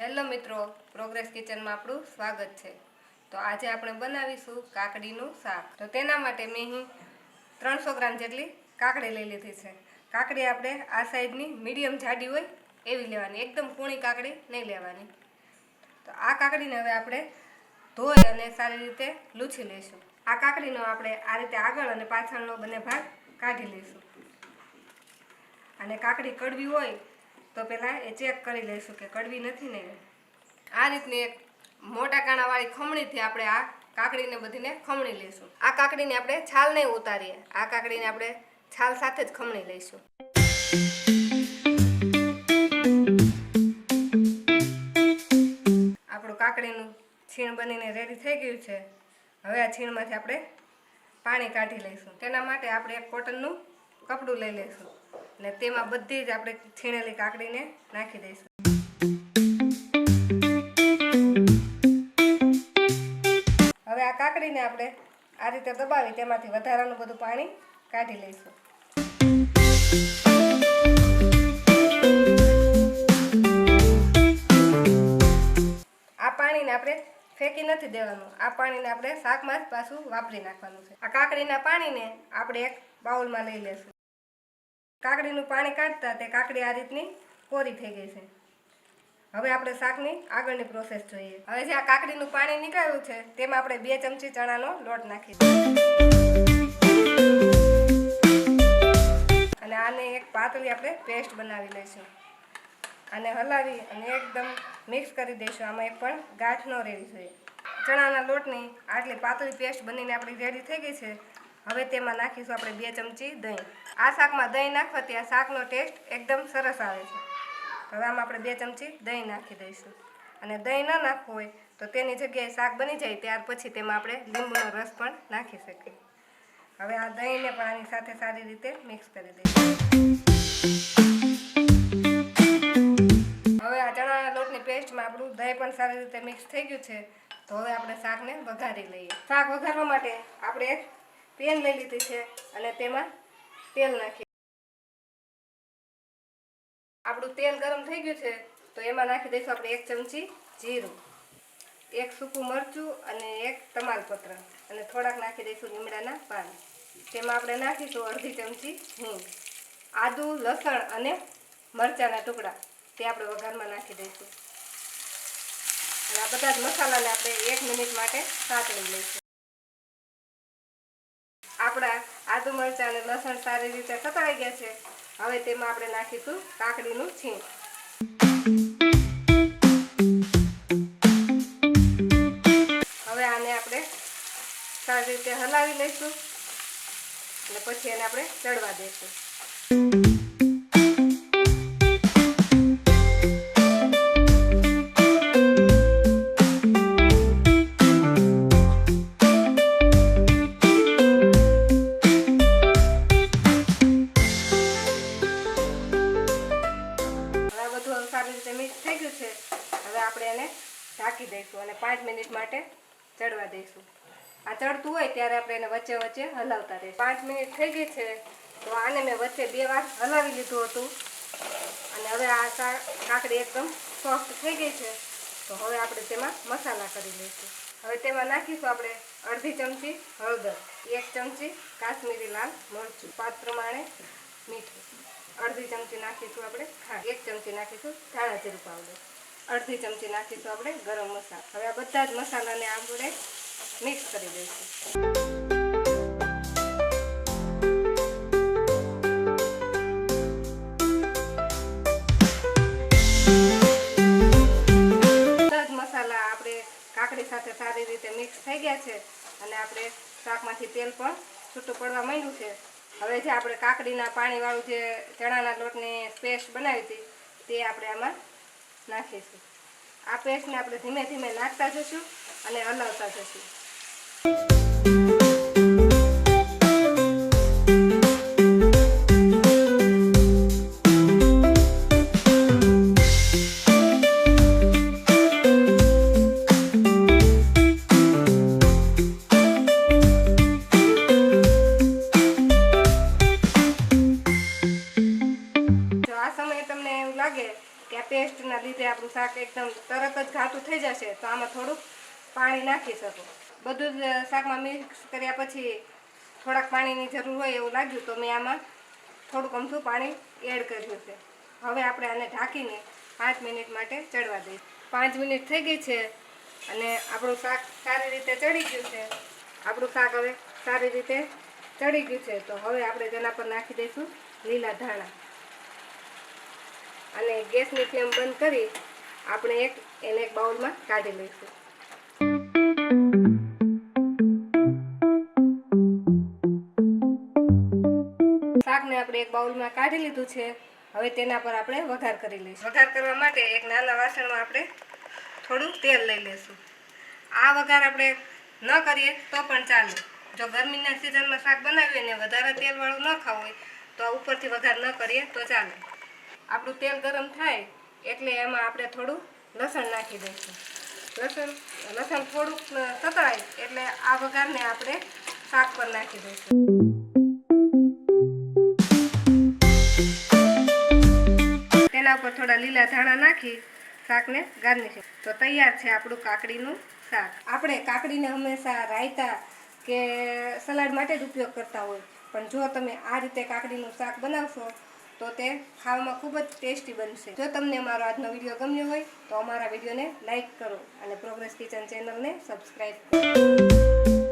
Hello મિત્રો progress કિચનમાં આપણું સ્વાગત છે. તો આજે આપણે બનાવીશું કાકડીનું શાક. તો તેના માટે મેં અહીં ત્રણસો ગ્રામ જેટલી કાકડી લઈ લીધી છે. કાકડી આપણે આ સાઈડની મીડિયમ જાડી હોય એવી લેવાની. એકદમ કૂણી કાકડી નહીં લેવાની. તો આ કાકડીને હવે આપણે ધોઈ અને સારી રીતે લૂછી લઈશું. આ કાકડીનો આપણે આ રીતે આગળ અને પાછળનો બંને ભાગ કાઢી લઈશું. અને કાકડી કડવી હોય તો પહેલાં એ ચેક કરી લઈશું કે કડવી નથી ને આ રીતની એક મોટા કાણાવાળી ખમણીથી આપણે આ કાકડીને બધીને ખમણી લઈશું. આ કાકડીને આપણે છાલ નહીં ઉતારીએ. આ કાકડીને આપણે છાલ સાથે જ ખમણી લઈશું. આપણું કાકડીનું છીણ બનીને રેડી થઈ ગયું છે. હવે આ છીણમાંથી આપણે પાણી કાઢી લઈશું. તેના માટે આપણે એક કોટનનું કપડું લઈ લઈશું. અને તેમાં બધી જ આપણે છીણેલી કાકડીને નાખી દઈશું. હવે આ કાકડીને આપણે આ રીતે દબાવી, તેમાંથી વધારાનું બધું પાણી કાઢી લઈશું. આ પાણીને આપણે ફેંકી નથી દેવાનું. આ પાણીને આપણે શાકમાં જ પાછું વાપરી નાખવાનું છે. આ કાકડીના પાણીને આપણે એક બાઉલમાં લઈ લેશું. કાકડીનું પાણી કાઢતા તે કાકડી આ રીતની કોરી થઈ ગઈ છે. હવે આપણે શાકની આગળની પ્રોસેસ જોઈએ. હવે જે આ કાકડીનું પાણી નીકળ્યું છે, તેમાં આપણે બે ચમચી ચણાનો લોટ નાખી દઈએ અને આને એક પાતળી આપણે પેસ્ટ બનાવી લઈશું. આને હલાવી અને એકદમ મિક્સ કરી દઈશું. આમાં એક પણ ગાંઠ ન રહેવી જોઈએ. ચણાના લોટની આટલી પાતળી પેસ્ટ બનીને આપણી રેડી થઈ ગઈ છે. હવે તેમાં નાખીશું આપણે બે ચમચી દહીં. આ શાકમાં દહીં નાખવાથી આ શાકનો ટેસ્ટ એકદમ સરસ આવે છે. હવે આમાં આપણે બે ચમચી દહીં નાખી દઈશું. અને દહીં ન નાખવું હોય તો તેની જગ્યાએ શાક બની જાય ત્યાર પછી તેમાં આપણે લીંબુનો રસ પણ નાખી શકીએ. હવે આ દહીંને પણ આની સાથે સારી રીતે મિક્સ કરી દઈશું. હવે આ ચણાના લોટની પેસ્ટમાં આપણું દહીં પણ સારી રીતે મિક્સ થઈ ગયું છે. તો હવે આપણે શાકને વઘારી લઈએ. શાક વઘારવા માટે આપણે પેન લઈ લીધી છે અને તેમાં તેલ નાખી આપણું તેલ ગરમ થઈ ગયું છે તો એમાં નાખી દઈશું આપણે એક ચમચી જીરું, એક સૂકું મરચું અને એક તમાલપત્ર અને થોડાક નાખી દઈશું લીમડાના પાન તેમાં આપણે નાખીશું અડધી ચમચી હિંગ, આદુ, લસણ અને મરચાંના ટુકડા. તે આપણે વઘારમાં નાખી દઈશું. અને આ બધા જ મસાલાને આપણે એક મિનિટ માટે સાતળી લઈશું. આપણા આદુ મરચાં અને લસણ સારી રીતે સતળાઈ ગયા છે. હવે તેમાં આપણે નાખીશું કાકડીનું છીણ. હવે આને આપણે સારી રીતે હલાવી લઈશું. અને પછી એને આપણે ચડવા દઈશું ઢાંકી દઈશું અને પાંચ મિનિટ માટે ચડવા દઈશું. આ ચડતું હોય ત્યારે આપણે એને વચ્ચે વચ્ચે હલાવતા રહીશું. પાંચ મિનિટ થઈ ગઈ છે, તો આને મેં વચ્ચે બે વાર હલાવી લીધું હતું. અને હવે આ કાકડી એકદમ સોફ્ટ થઈ ગઈ છે, તો હવે આપણે તેમાં મસાલા કરી લઈશું. હવે તેમાં નાખીશું આપણે અડધી ચમચી હળદર, એક ચમચી કાશ્મીરી લાલ મરચું પાત પ્રમાણે મીઠું. અડધી ચમચી નાખીશું આપણે હા એક ચમચી નાખીશું ધાણા જીરું પાવડર. અડધી ચમચી નાખીશું આપણે ગરમ મસાલા. હવે આ બધા જ મસાલાને આપણે મિક્સ કરી દઈશું. કાકડી સાથે સારી રીતે મિક્સ થઈ ગયા છે અને આપણે શાકમાંથી તેલ પણ છૂટું પડવા માંડ્યું છે. હવે જે આપણે કાકડીના પાણીવાળું જે ચણાના લોટની પેસ્ટ બનાવી હતી, તે આપણે આમાં નાખીશું. આ પેસ્ટને આપણે ધીમે ધીમે નાખતા જઈશું અને હલાવતા જઈશું. કે આ પેસ્ટના લીધે આપણું શાક એકદમ તરત જ ઘાટું થઈ જશે, તો આમાં થોડુંક પાણી નાખી શકો. બધું જ શાકમાં મિક્સ કર્યા પછી થોડાક પાણીની જરૂર હોય એવું લાગ્યું, તો મેં આમાં થોડુંક અમથું પાણી એડ કર્યું છે. હવે આપણે આને ઢાંકીને પાંચ મિનિટ માટે ચડવા દઈશ. પાંચ મિનિટ થઈ ગઈ છે અને આપણું શાક સારી રીતે ચડી ગયું છે. આપણું શાક હવે સારી રીતે ચડી ગયું છે. તો હવે આપણે તેના પર નાખી દઈશું લીલા ધાણા. અને ગેસની ફ્લેમ બંધ કરી આપણે એક, એને એક બાઉલમાં કાઢી લઈશું. શાકને આપણે એક બાઉલમાં કાઢી લીધું છે. હવે તેના પર આપણે વઘાર કરી લઈશું. વઘાર કરવા માટે એક નાના વાસણમાં આપણે થોડું તેલ લઈ લઈશું. આ વઘાર આપણે ન કરીએ તો પણ ચાલે. જો ગરમીના સિઝનમાં શાક બનાવીએ ને વધારે તેલવાળું ન ખાવું હોય તો ઉપરથી વઘાર ન કરીએ તો ચાલે. આપણું તેલ ગરમ થાય એટલે એમાં આપણે થોડું લસણ નાખી દઈશું. લસણ લસણ થોડુંક સતળાય એટલે આ વઘારને આપણે શાક પર નાખી દઈશું. તેના ઉપર થોડા લીલા ધાણા નાખી શાકને ગાર્નિશ તો તૈયાર છે આપણું કાકડીનું શાક. આપણે કાકડીને હંમેશા રાયતા કે સલાડ માટે જ ઉપયોગ કરતા હોય. પણ જો તમે આ રીતે કાકડીનું શાક બનાવશો તો તે ખાવામાં ખૂબ જ ટેસ્ટી બનશે. જો તમને અમારો આજનો વીડિયો ગમ્યો હોય, તો અમારા વિડીયોને લાઇક કરો અને પ્રોગ્રેસ કિચન ચેનલને સબસ્ક્રાઈબ કરો.